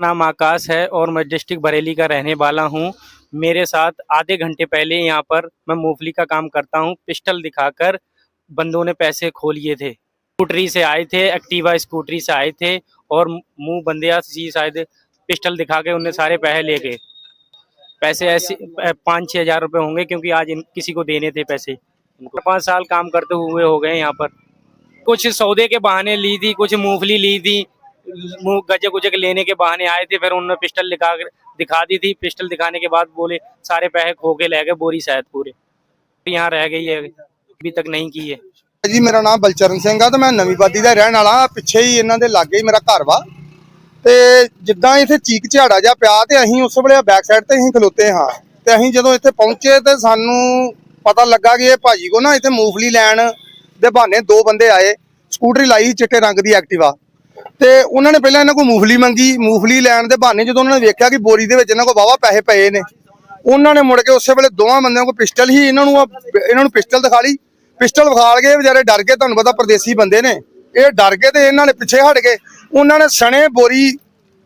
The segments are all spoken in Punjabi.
नाम आकाश है और मैं डिस्ट्रिक्ट बरेली का रहने वाला हूँ। मेरे साथ आधे घंटे पहले यहाँ पर मैं मूंगफली का काम करता हूँ। पिस्टल दिखाकर बंदों ने पैसे खो लिए थे। स्कूटरी से आए थे एक्टिवा स्कूटरी से आए थे और मुँह बंदिया सी शायद पिस्टल दिखा के उनने सारे पैसे ले गए। पैसे ऐसे पाँच छः हज़ार रुपये होंगे क्योंकि आज इन, किसी को देने थे पैसे। पाँच साल काम करते हुए हो गए यहाँ पर। कुछ सौदे के बहाने ली थी कुछ मूंगफली ली थी मुंह गजे गुजे के लेने के बहाने आए थे फिर उन्होंने पिस्टल दिखा कर दिखा दी थी पिस्टल दिखाने के बाद बोले सारे पैसे खो के ले गए बोरी शायद पूरे यहाँ रह गई है अभी तक नहीं की है ਜੀ ਮੇਰਾ ਨਾਮ ਬਲਚਰਨ ਸਿੰਘ ਆ ਤੇ ਮੈਂ ਨਵੀਂ ਬਾਦੀ ਦਾ ਰਹਿਣ ਵਾਲਾ ਪਿੱਛੇ ਹੀ ਇਹਨਾਂ ਦੇ ਲਾਗੇ ਹੀ ਮੇਰਾ ਘਰ ਵਾ ਤੇ ਜਿੱਦਾਂ ਇੱਥੇ ਚੀਕ ਝਾੜਾ ਜਿਹਾ ਪਿਆ ਤੇ ਅਸੀਂ ਉਸ ਵੇਲੇ ਬੈਕ ਸਾਈਡ ਤੇ ਅਸੀਂ ਖਲੋਤੇ ਹਾਂ ਤੇ ਅਸੀਂ ਜਦੋਂ ਇੱਥੇ ਪਹੁੰਚੇ ਤੇ ਸਾਨੂੰ ਪਤਾ ਲੱਗਾ ਕਿ ਇਹ ਭਾਜੀ ਕੋ ਨਾ ਇੱਥੇ ਮੂੰਗਫਲੀ ਲੈਣ ਦੇ ਬਹਾਨੇ ਦੋ ਬੰਦੇ ਆਏ ਸਕੂਟਰੀ ਲਾਈ ਸੀ ਚਿੱਟੇ ਰੰਗ ਦੀ ਐਕਟਿਵਾ ਤੇ ਉਹਨਾਂ ਨੇ ਪਹਿਲਾਂ ਇਹਨਾਂ ਕੋਲ ਮੂੰਗਫਲੀ ਮੰਗੀ ਮੂਫਲੀ ਲੈਣ ਦੇ ਬਹਾਨੇ ਜਦੋਂ ਉਹਨਾਂ ਨੇ ਵੇਖਿਆ ਕਿ ਬੋਰੀ ਦੇ ਵਿੱਚ ਇਹਨਾਂ ਕੋਲ ਵਾਵਾ ਪੈਸੇ ਪਏ ਨੇ, ਉਹਨਾਂ ਨੇ ਮੁੜ ਕੇ ਉਸੇ ਵੇਲੇ ਦੋਵਾਂ ਬੰਦਿਆਂ ਕੋਲ ਪਿਸਟਲ ਹੀ ਇਹਨਾਂ ਨੂੰ ਇਹਨਾਂ ਨੂੰ ਪਿਸਟਲ ਦਿਖਾ ਲਈ। ਪਿਸਟਲ ਵਿਖਾਲ ਕੇ ਵਿਚਾਰੇ ਡਰ ਗਏ, ਤੁਹਾਨੂੰ ਪਤਾ ਪਰਦੇਸੀ ਬੰਦੇ ਨੇ। ਇਹ ਡਰ ਗਏ ਤੇ ਇਹਨਾਂ ਨੇ ਪਿੱਛੇ ਹਟ ਗਏ। ਉਹਨਾਂ ਨੇ ਸਣੇ ਬੋਰੀ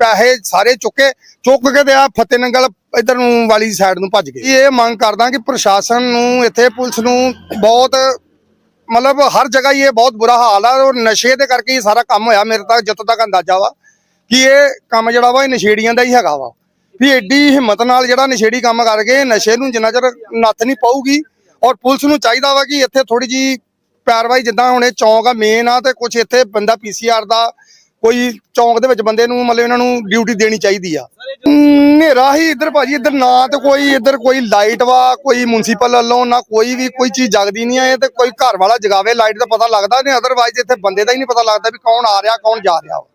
ਪੈਸੇ ਸਾਰੇ ਚੁੱਕੇ, ਚੁੱਕ ਕੇ ਤੇ ਆ ਫਤਿਹ ਨੰਗਲ ਇਧਰ ਨੂੰ ਵਾਲੀ ਸਾਈਡ ਨੂੰ ਭੱਜ ਗਏ। ਇਹ ਮੰਗ ਕਰਦਾ ਕਿ ਪ੍ਰਸ਼ਾਸਨ ਨੂੰ, ਇੱਥੇ ਪੁਲਿਸ ਨੂੰ ਬਹੁਤ ਮਤਲਬ ਹਰ ਜਗ੍ਹਾ ਹੀ ਇਹ ਬਹੁਤ ਬੁਰਾ ਹਾਲ ਆ ਔਰ ਨਸ਼ੇ ਦੇ ਕਰਕੇ ਹੀ ਸਾਰਾ ਕੰਮ ਹੋਇਆ ਮੇਰੇ ਤੱਕ ਜਿੱਥੋਂ ਤੱਕ ਅੰਦਾਜ਼ਾ ਵਾ ਕਿ ਇਹ ਕੰਮ ਜਿਹੜਾ ਵਾ ਇਹ ਨਸ਼ੇੜੀਆਂ ਦਾ ਹੀ ਹੈਗਾ ਵਾ। ਵੀ ਐਡੀ ਹਿੰਮਤ ਨਾਲ ਜਿਹੜਾ ਨਸ਼ੇੜੀ ਕੰਮ ਕਰਕੇ ਨਸ਼ੇ ਨੂੰ ਜਿੰਨਾ ਚਿਰ ਨੱਥ ਨਹੀਂ ਪਾਊਗੀ ਔਰ ਪੁਲਿਸ ਨੂੰ ਚਾਹੀਦਾ ਵਾ ਕਿ ਇੱਥੇ ਥੋੜੀ ਜੀ ਪੈਰਵਾਈ ਜਿੱਦਾਂ ਹੁਣ ਇਹ ਚੌਂਕ ਆ ਮੇਨ ਆ ਤੇ ਕੁਝ ਇੱਥੇ ਬੰਦਾ ਪੀਸੀਆਰ ਦਾ ਕੋਈ ਚੌਂਕ ਦੇ ਵਿੱਚ ਬੰਦੇ ਨੂੰ ਮਤਲਬ ਇਹਨਾਂ ਨੂੰ ਡਿਊਟੀ ਦੇਣੀ ਚਾਹੀਦੀ ਆ। ਹਨੇਰਾ ਹੀ ਇੱਧਰ ਭਾਜੀ, ਇੱਧਰ ਨਾ ਤੇ ਕੋਈ, ਇੱਧਰ ਕੋਈ ਲਾਈਟ ਵਾ, ਕੋਈ ਮੁਨਸੀਪਲ ਵੱਲੋਂ, ਨਾ ਕੋਈ ਵੀ, ਕੋਈ ਚੀਜ਼ ਜਗਦੀ ਨਹੀਂ ਆ ਤੇ ਕੋਈ ਘਰ ਵਾਲਾ ਜਗਾਵੇ ਲਾਈਟ ਦਾ ਪਤਾ ਲੱਗਦਾ ਨਹੀਂ ਅਦਰਵਾਈਜ਼ ਇੱਥੇ ਬੰਦੇ ਦਾ ਹੀ ਨਹੀਂ ਪਤਾ ਲੱਗਦਾ ਵੀ ਕੌਣ ਆ ਰਿਹਾ, ਕੌਣ ਜਾ ਰਿਹਾ ਵਾ।